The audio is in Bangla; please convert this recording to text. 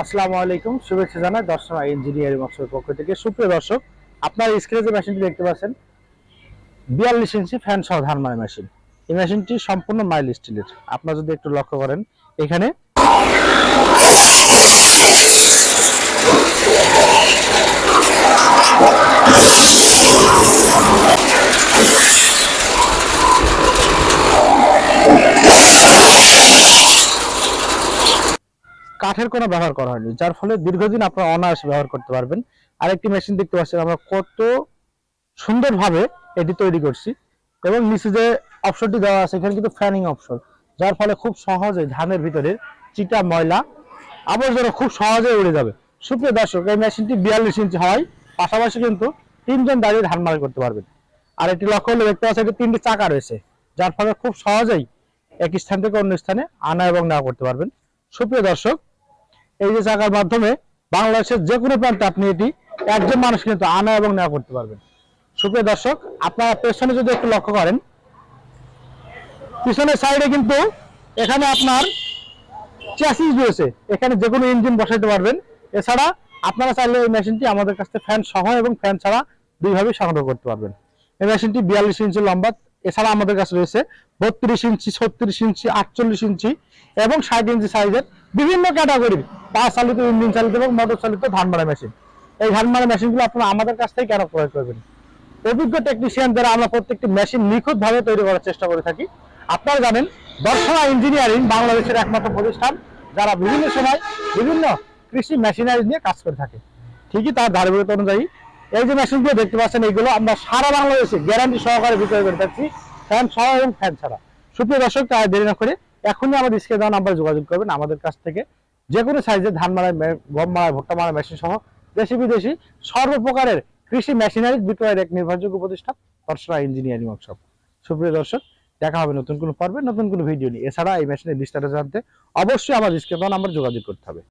আসসালামু আলাইকুম। শুভেচ্ছা জানাই দর্শন ইঞ্জিনিয়ারিং অফিসের পক্ষ থেকে। সুপ্রিয় দর্শক, আপনার স্ক্রিনে যে মেশিনটি দেখতে পাচ্ছেন, বিয়াল্লিশ ইঞ্চি ফ্যান সহ ধান মারা মেশিন এই মেশিনটি সম্পূর্ণ মাইল স্টিলের আপনারা যদি একটু লক্ষ্য করেন, এখানে কাঠের কোনো ব্যবহার করা হয়নি, যার ফলে দীর্ঘদিন আপনারা অনায়াসে ব্যবহার করতে পারবেন। আরেকটি মেশিন দেখতে পাচ্ছেন, আমরা কত সুন্দরভাবে এটি তৈরি করছি। এবং নিচে যে অপশনটি দেওয়া আছে, এখানে কিন্তু ফ্যানিং অপশন যার ফলে খুব সহজে ধানের ভিতরে চিটা, ময়লা, আবর্জনা খুব সহজে উড়ে যাবে। সুপ্রিয় দর্শক, এই মেশিনটি বিয়াল্লিশ ইঞ্চি হয় পাশাপাশি কিন্তু তিনজন দাঁড়িয়ে ধান মারি করতে পারবেন। আর একটি লক্ষ্য হলে, দেখতে পাচ্ছেন তিনটি চাকা রয়েছে, যার ফলে খুব সহজেই এক স্থান থেকে অন্য স্থানে আনা এবং নেওয়া করতে পারবেন। সুপ্রিয় দর্শক এই যে চাকার মাধ্যমে বাংলাদেশের যে কোনো প্রান্তে আপনি এটি একজন মানুষ কিন্তু আনা এবং নেওয়া করতে পারবেন। সুপ্রিয় দর্শক, আপনারা পেছনে যদি একটু লক্ষ্য করেন, পিছনের সাইডে কিন্তু এখানে আপনার চ্যাসিস রয়েছে। এখানে যে কোনো ইঞ্জিন বসাইতে পারবেন। এছাড়া আপনারা চাইলে এই মেশিনটি আমাদের কাছ থেকে ফ্যান সহ এবং ফ্যান ছাড়া দুইভাবেই সংগ্রহ করতে পারবেন। এই মেশিনটি বিয়াল্লিশ ইঞ্চি লম্বা, এছাড়া আমাদের কাছে রয়েছে বত্রিশ ইঞ্চি, ছত্রিশ ইঞ্চি, আটচল্লিশ ইঞ্চি এবং ষাট ইঞ্চি সাইজের বিভিন্ন ক্যাটাগরির পা চালিত ইঞ্জিন চালিত এবং মোটর চালিত ধান মারা মেশিন। এই ধান মারা মেশিনগুলো আপনারা আমাদের কাছ থেকে কেন ক্রয় করবেন। অভিজ্ঞ টেকনিশিয়ান দ্বারা আমরা প্রত্যেকটি মেশিন নিখুঁত ভাবে তৈরি করার চেষ্টা করে থাকি। আপনারা জানেন দর্শনা ইঞ্জিনিয়ারিং বাংলাদেশের একমাত্র প্রতিষ্ঠান, যারা বিভিন্ন সময় বিভিন্ন কৃষি মেশিনারি নিয়ে কাজ করে থাকে। ঠিকই তার ধারাবাহিকতা অনুযায়ী। এই যে মেশিনগুলো দেখতে পাচ্ছেন, এইগুলো আমরা সারা বাংলাদেশে গ্যারান্টি সহকারে বিক্রয় করে থাকছি ফ্যান সহ এবং ফ্যান ছাড়া। সুপ্রিয় দর্শক দেরি না করে এখনই আমাদের স্ক্রিনে দেওয়া নাম্বারে যোগাযোগ করবেন আমাদের কাছ থেকে। যে কোনো সাইজের ধান মারা গম মারা ভুট্টা মারা মেশিন সহ দেশি বিদেশি সর্বপ্রকারের কৃষি মেশিনারি বিক্রয়ের এক নির্ভরযোগ্য প্রতিষ্ঠান দর্শনা ইঞ্জিনিয়ারিং ওয়ার্কশপ সুপ্রিয় দর্শক, দেখা হবে নতুন কোনো পর্বে, নতুন কোনো ভিডিও নিয়ে। এছাড়া এই মেশিনের বিস্তারিত জানতে অবশ্যই আমার স্ক্রিপ্ট নাম্বার যোগাযোগ করতে হবে।